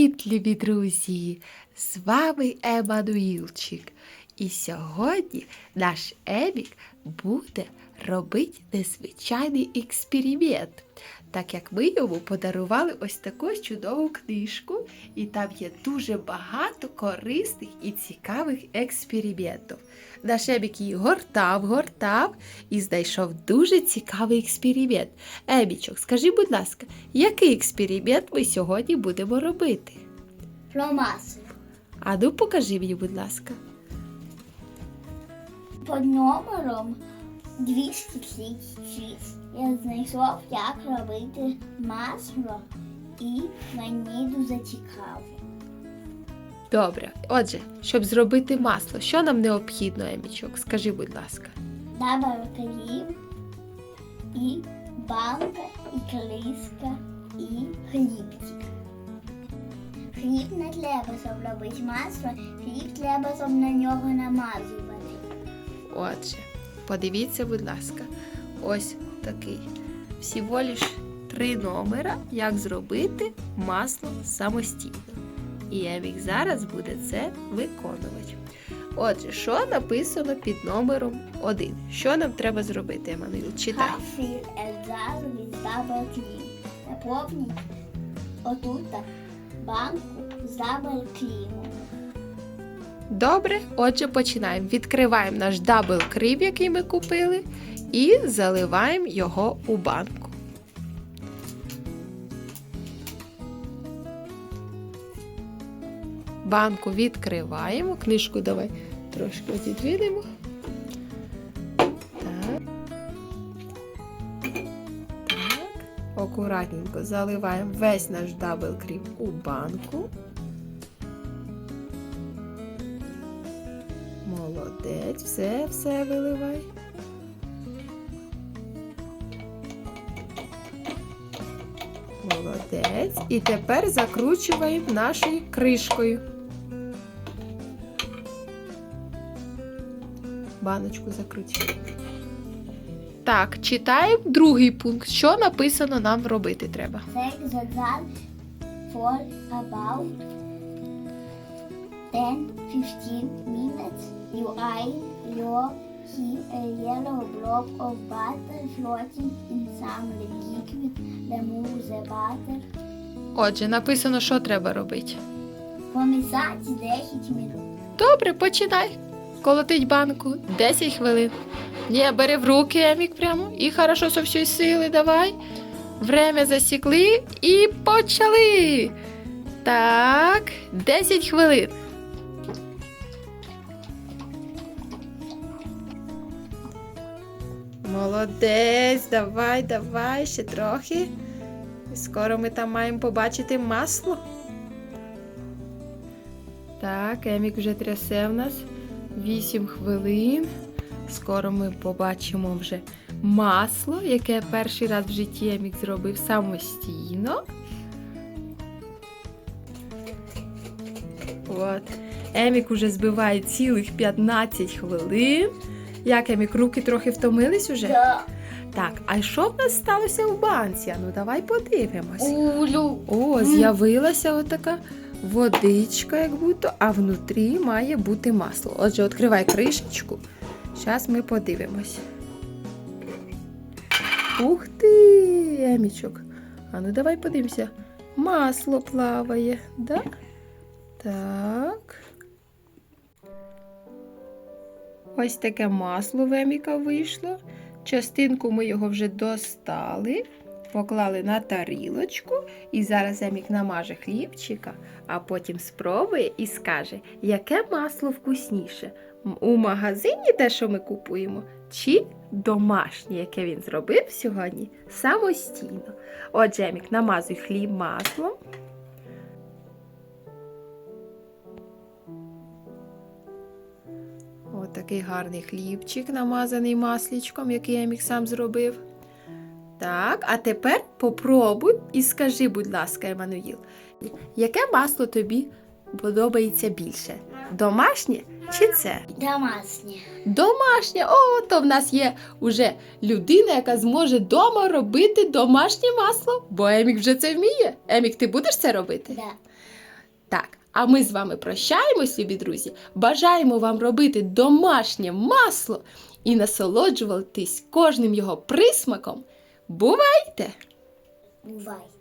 Привіт, любі друзі! З вами Еммануїлчик. І сьогодні наш Емік буде робити незвичайний експеримент, так як ми йому подарували ось таку чудову книжку, і там є дуже багато корисних і цікавих експериментів. Наш Емік її гортав, гортав і знайшов дуже цікавий експеримент. Емічок, скажи, будь ласка, який експеримент ми сьогодні будемо робити? Фломастер. А ну покажи мені, будь ласка. Під номером 236 я знайшов, як робити масло і мені дуже цікаво. Добре. Отже, щоб зробити масло, що нам необхідно, Емічок? Скажи, будь ласка. Добавив кліп і банка, і клиска, і хлібчик. Хліб не треба, щоб робити масло, хліб треба, щоб на нього намазувати. Отже, подивіться, будь ласка, ось такий. Всього лиш три номера, як зробити масло самостійно. І Емік зараз буде це виконувати. Отже, що написано під номером 1? Що нам треба зробити, Еммануїл? Читай. Double cream. Наповніть отут банку з double cream. Добре, отже, починаємо. Відкриваємо наш дабл кріп, який ми купили, і заливаємо його у банку. Банку відкриваємо. Книжку давай трошки відвідемо. Так. Так. Акуратненько заливаємо весь наш дабл кріп у банку. Молодець, все, все виливай. Молодець. І тепер закручуваємо нашою кришкою. Баночку закручуємо. Так, читаємо другий пункт. Що написано нам робити треба? Think the about 10, 15 minutes, you eye your he, a yellow blob of butter floating in some liquid, remove the butter. Отже, написано, що треба робити. Помісати 10 минут. Добре, починай. Колотить банку 10 хвилин. Ні, бери в руки Емік прямо і хорошо со всієї сили давай. Время засікли і почали. Так, 10 хвилин. Молодець, давай, давай, ще трохи. І Скоро ми там маємо побачити масло. Так, Емік вже трясе в нас 8 хвилин. Скоро ми побачимо вже масло, яке перший раз в житті Емік зробив самостійно. От. Емік уже збиває цілих 15 хвилин. Як Емік, руки трохи втомились уже? Да. Так, а що в нас сталося в банці? Ну давай подивимось. Улю. О, з'явилася отака водичка, як будто, а внутрі має бути масло. Отже, відкривай кришечку. Зараз ми подивимось. Ух ти, Емічок. А ну давай подивимося. Масло плаває, да? Так. Ось таке масло в Еміка вийшло. Частинку ми його вже достали, поклали на тарілочку, і зараз Емік намаже хлібчика, а потім спробує і скаже, яке масло вкусніше. У магазині те, що ми купуємо, чи домашнє, яке він зробив сьогодні самостійно. Отже, Емік, намазуй хліб маслом. Такий гарний хлібчик, намазаний маслічком, який Емік сам зробив. Так, а тепер попробуй і скажи, будь ласка, Еммануїл, яке масло тобі подобається більше? Домашнє чи це? Домашнє. Домашнє. О, то в нас є уже людина, яка зможе вдома робити домашнє масло, бо Емік вже це вміє. Емік, ти будеш це робити? Да. Так, а ми з вами прощаємось, любі друзі. Бажаємо вам робити домашнє масло і насолоджуватись кожним його присмаком. Бувайте! Бувай.